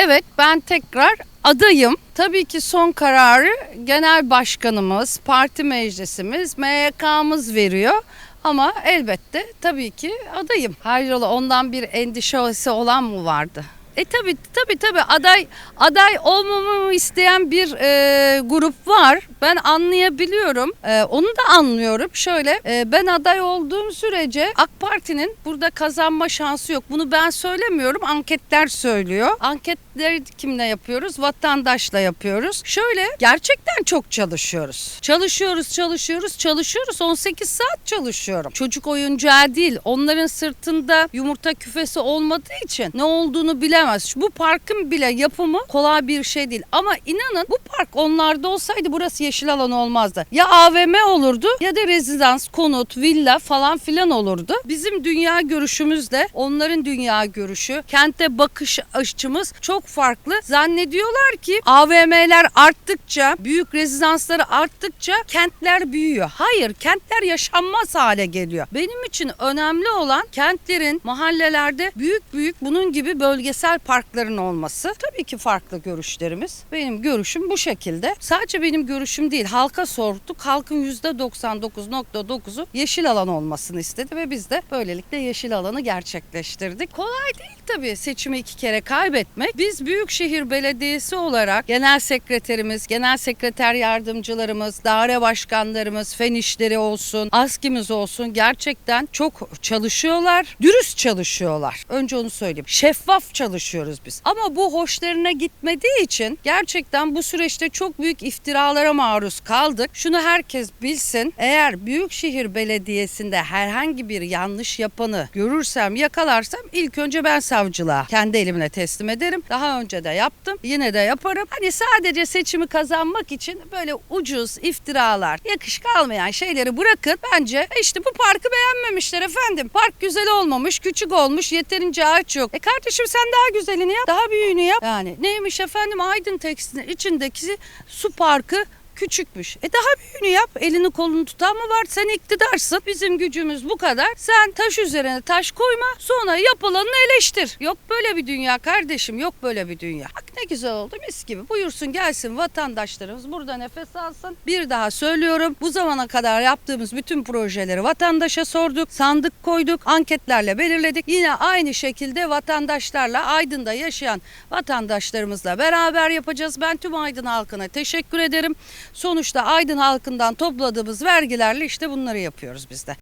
Evet ben tekrar adayım. Tabii ki son kararı genel başkanımız, parti meclisimiz, MYK'mız veriyor. Ama elbette tabii ki adayım. Hayrola ondan bir endişesi olan mı vardı? E tabii tabii tabii aday aday olmamamı isteyen bir e, grup var. Ben anlayabiliyorum. E, onu da anlıyorum. Şöyle e, ben aday olduğum sürece AK Parti'nin burada kazanma şansı yok. Bunu ben söylemiyorum. Anketler söylüyor. Anketleri kimle yapıyoruz? Vatandaşla yapıyoruz. Şöyle gerçekten çok çalışıyoruz. Çalışıyoruz, çalışıyoruz, çalışıyoruz. 18 saat çalışıyorum. Çocuk oyuncağı değil. Onların sırtında yumurta küfesi olmadığı için ne olduğunu bilemez. Bu parkın bile yapımı kolay bir şey değil. Ama inanın bu park onlarda olsaydı burası yeşil alan olmazdı. Ya AVM olurdu ya da rezidans, konut, villa falan filan olurdu. Bizim dünya görüşümüzle onların dünya görüşü, kente bakış açımız çok farklı. Zannediyorlar ki AVM'ler arttıkça, büyük rezidansları arttıkça kentler büyüyor. Hayır, kentler yaşanmaz hale geliyor. Benim için önemli olan kentlerin mahallelerde büyük büyük bunun gibi bölgesel parkların olması. Tabii ki farklı görüşlerimiz. Benim görüşüm bu şekilde. Sadece benim görüşüm değil. Halka sorduk. Halkın %99.9'u yeşil alan olmasını istedi ve biz de böylelikle yeşil alanı gerçekleştirdik. Kolay değil tabii seçimi iki kere kaybetmek. Biz Büyükşehir Belediyesi olarak genel sekreterimiz, genel sekreter yardımcılarımız, daire başkanlarımız, fen işleri olsun, askimiz olsun gerçekten çok çalışıyorlar. Dürüst çalışıyorlar. Önce onu söyleyeyim. Şeffaf çalışıyoruz biz. Ama bu hoşlarına gitmediği için gerçekten bu süreçte çok büyük iftiralara maruz kaldık. Şunu herkes bilsin. Eğer Büyükşehir Belediyesi'nde herhangi bir yanlış yapanı görürsem, yakalarsam ilk önce ben savcılığa kendi elimle teslim ederim. Daha önce de yaptım. Yine de yaparım. Hani sadece seçimi kazanmak için böyle ucuz iftiralar, yakışık almayan şeyleri bırakın. Bence işte bu parkı beğenmemişler efendim. Park güzel olmamış, küçük olmuş, yeterince ağaç yok. E kardeşim sen daha güzelini yap, daha büyüğünü yap. Yani neymiş efendim Aydın Tekstil'in içindeki su parkı küçükmüş. E daha büyüğünü yap. Elini kolunu tutan mı var? Sen iktidarsın. Bizim gücümüz bu kadar. Sen taş üzerine taş koyma. Sonra yapılanını eleştir. Yok böyle bir dünya kardeşim. Yok böyle bir dünya. Bak ne güzel oldu mis gibi. Buyursun gelsin vatandaşlarımız burada nefes alsın. Bir daha söylüyorum. Bu zamana kadar yaptığımız bütün projeleri vatandaşa sorduk. Sandık koyduk. Anketlerle belirledik. Yine aynı şekilde vatandaşlarla Aydın'da yaşayan vatandaşlarımızla beraber yapacağız. Ben tüm Aydın halkına teşekkür ederim. Sonuçta Aydın halkından topladığımız vergilerle işte bunları yapıyoruz biz de.